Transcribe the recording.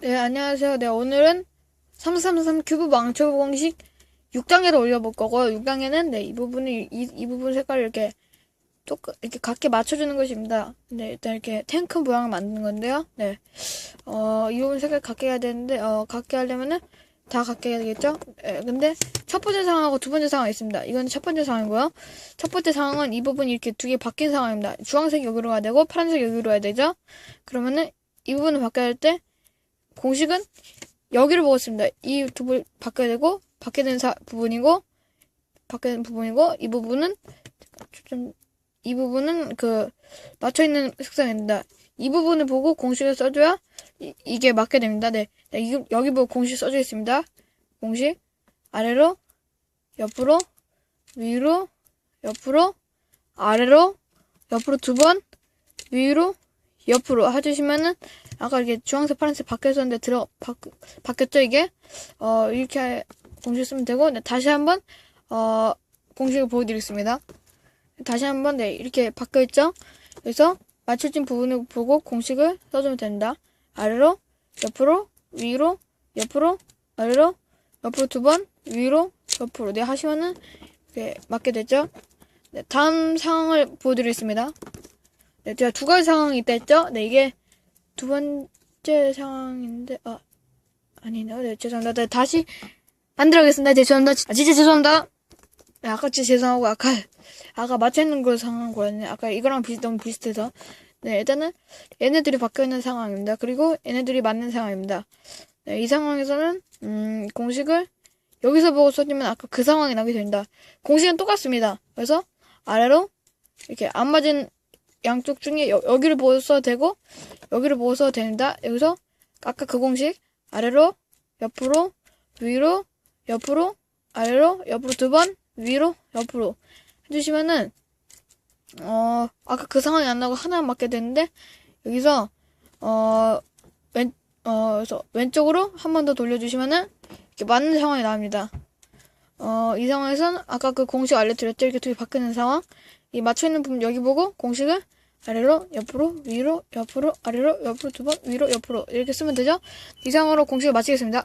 네, 안녕하세요. 네, 오늘은 333 큐브 망초 공식 6단계를 올려볼 거고요. 6단계는 네, 이 부분을, 이, 이 부분 색깔을 이렇게 똑, 이렇게 각게 맞춰주는 것입니다. 네, 일단 이렇게 탱크 모양을 만드는 건데요. 네, 어, 이 부분 색깔 각게 해야 되는데, 어, 각게 하려면은 다 각게 해야 되겠죠? 네, 근데 첫 번째 상황하고 두 번째 상황이 있습니다. 이건 첫 번째 상황이고요. 첫 번째 상황은 이 부분이 이렇게 두 개 바뀐 상황입니다. 주황색 여기로 가야 되고, 파란색 여기로 가야 되죠? 그러면은 이 부분을 바꿔야 할 때, 공식은 여기를 보겠습니다. 이두분 바뀌어야 되고 바뀌게 되는 사, 부분이고 바뀌게 되는 부분이고 이 부분은 좀 이 부분은 그 맞춰 있는 색상입니다. 이 부분을 보고 공식을 써줘야 이, 게 맞게 됩니다. 네, 네 이, 여기 보고 공식 써져 있습니다. 공식 아래로 옆으로 위로 옆으로 아래로 옆으로 두 번 위로 옆으로 해주시면은 아까 이렇게 주황색 파란색 바뀌었었는데 들어 바, 바뀌었죠 이게? 어 이렇게 공식 쓰면 되고 네, 다시 한번 어 공식을 보여드리겠습니다. 다시 한번 네 이렇게 바뀌었죠? 그래서 맞춰진 부분을 보고 공식을 써주면 됩니다. 아래로 옆으로 위로 옆으로 아래로 옆으로 두 번 위로 옆으로. 네 하시면은 이렇게 맞게 되죠? 네, 다음 상황을 보여드리겠습니다. 네, 제가 두 가지 상황이 있다 했죠? 네, 이게 두 번째 상황인데, 아, 아니네요. 네, 죄송합니다. 네, 다시 만들어보겠습니다. 죄송합니다. 아, 진짜 죄송합니다. 네, 아까 진짜 죄송하고, 아까, 아까 맞춰있는 거 상황 거였네. 아까 이거랑 비슷, 너무 비슷해서. 네, 일단은 얘네들이 바뀌어 있는 상황입니다. 그리고 얘네들이 맞는 상황입니다. 네, 이 상황에서는, 음, 공식을 여기서 보고 써주면 아까 그 상황이 나게 됩니다. 공식은 똑같습니다. 그래서 아래로 이렇게 안 맞은 양쪽 중에 여, 기를 보고 써도 되고 여기를 보고 써도 됩니다. 여기서 아까 그 공식 아래로 옆으로 위로 옆으로 아래로 옆으로 두 번 위로 옆으로 해주시면은 어 아까 그 상황이 안 나고 하나만 맞게 되는데 여기서 어왼어 그래서 왼쪽으로 한 번 더 돌려주시면은 이렇게 맞는 상황이 나옵니다. 어, 이 상황에서는 아까 그 공식 알려드렸죠? 이렇게 두 개 바뀌는 상황. 이 맞춰있는 부분 여기 보고 공식을 아래로, 옆으로, 위로, 옆으로, 아래로, 옆으로 두 번, 위로, 옆으로 이렇게 쓰면 되죠? 이상으로 공식을 마치겠습니다.